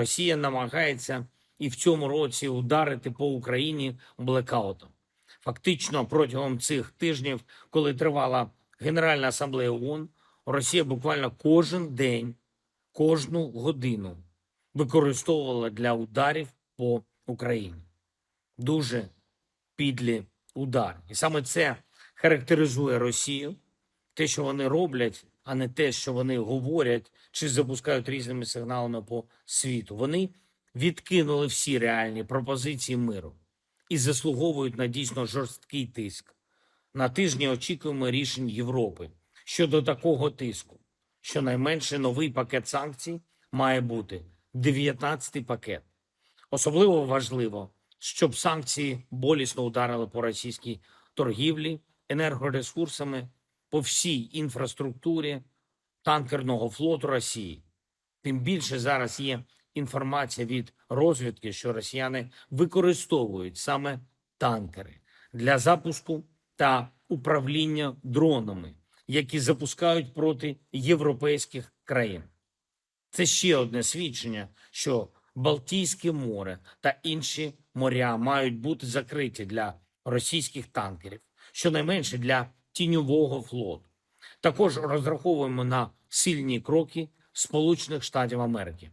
Росія намагається і в цьому році ударити по Україні блекаутом. Фактично, протягом цих тижнів, коли тривала Генеральна асамблея ООН, Росія буквально кожен день, кожну годину використовувала для ударів по Україні. Дуже підлі удари. І саме це характеризує Росію, те, що вони роблять, а не те, що вони говорять чи запускають різними сигналами по світу. Вони відкинули всі реальні пропозиції миру і заслуговують на дійсно жорсткий тиск. На тижні очікуємо рішень Європи щодо такого тиску. Щонайменше новий пакет санкцій має бути 19-й пакет. Особливо важливо, щоб санкції болісно ударили по російській торгівлі, енергоресурсами, по всій інфраструктурі танкерного флоту Росії. Тим більше зараз є інформація від розвідки, що росіяни використовують саме танкери для запуску та управління дронами, які запускають проти європейських країн. Це ще одне свідчення, що Балтійське море та інші моря мають бути закриті для російських танкерів, щонайменше для тіньового флоту. Також розраховуємо на сильні кроки Сполучених Штатів Америки.